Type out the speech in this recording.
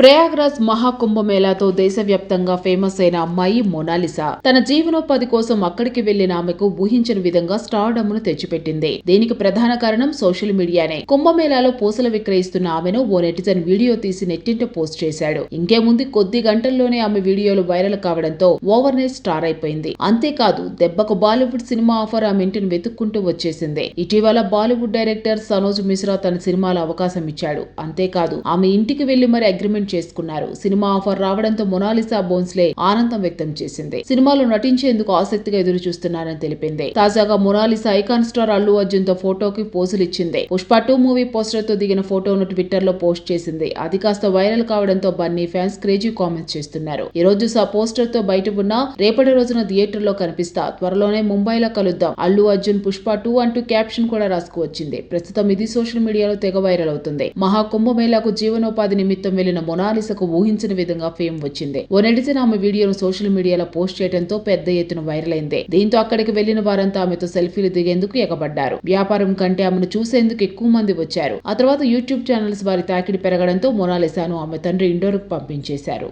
ప్రయాగ్రాజ్ మహాకుంభమేళాతో దేశవ్యాప్తంగా ఫేమస్ అయిన అమ్మాయి మొనాలిసా తన జీవనోపాధి కోసం అక్కడికి వెళ్ళిన ఆమెకు ఊహించని విధంగా స్టార్డమ్ను తెచ్చిపెట్టింది. దీనికి ప్రధాన కారణం సోషల్ మీడియానే. కుంభమేళాలో పూసలు విక్రయిస్తున్న ఆమెను ఓ నెటిజన్ వీడియో తీసి నెట్టింట పోస్ట్ చేశాడు. ఇంకేముంది కొద్ది గంటల్లోనే ఆమె వీడియోలు వైరల్ కావడంతో ఓవర్ నైట్ స్టార్ అయిపోయింది. అంతేకాదు దెబ్బకు బాలీవుడ్ సినిమా ఆఫర్ ఆమె ఇంటిని వెతుక్కుంటూ వచ్చేసింది. ఇటీవల బాలీవుడ్ డైరెక్టర్ సనోజ్ మిశ్రా తన సినిమాలో అవకాశం ఇచ్చాడు. అంతేకాదు ఆమె ఇంటికి వెళ్ళి మరి అగ్రిమెంట్ చేసుకున్నారు. సినిమా ఆఫర్ రావడంతో మొనాలిసా బోన్స్లే ఆనందం వ్యక్తం చేసింది. సినిమాలో నటించేందుకు ఆసక్తిగా ఎదురు చూస్తున్నారని తెలిపింది. తాజాగా మొనాలిసా ఐకాన్ స్టార్ అల్లు అర్జున్తో ఫోటోకి పోజులు ఇచ్చింది. పుష్ప టూ మూవీ పోస్టర్తో దిగిన ఫోటోను ట్విట్టర్లో పోస్ట్ చేసింది. అది కాస్త వైరల్ కావడంతో బన్నీ ఫ్యాన్స్ క్రేజీ కామెంట్స్ చేస్తున్నారు. ఈ రోజు సా పోస్టర్తో బయట ఉన్న రేపటి రోజున థియేటర్లో కనిపిస్తా. త్వరలోనే ముంబైలో కలుద్దాం. అల్లు అర్జున్ పుష్ప టూ అంటూ క్యాప్షన్ కూడా రాసుకువచ్చింది ప్రస్తుతం ఇది సోషల్ మీడియాలో తెగ వైరల్ అవుతుంది. మహాకుంభమేళాకు జీవనోపాధి నిమిత్తం వెళ్ళిన మొనాలిసకు ఊహించిన విధంగా ఫేమ్ వచ్చింది. ఓ నెటిజన్ ఆమె వీడియోను సోషల్ మీడియాలో పోస్ట్ చేయడంతో పెద్ద ఎత్తున వైరల్ అయింది. దీంతో అక్కడికి వెళ్ళిన వారంతా ఆమెతో సెల్ఫీలు దిగేందుకు ఎగబడ్డారు. వ్యాపారం కంటే ఆమెను చూసేందుకు ఎక్కువ మంది వచ్చారు. ఆ తర్వాత యూట్యూబ్ ఛానల్స్ వారి తాకిడి పెరగడంతో మొనాలిసాను ఆమె తండ్రి ఇండోర్కు పంపించేశారు.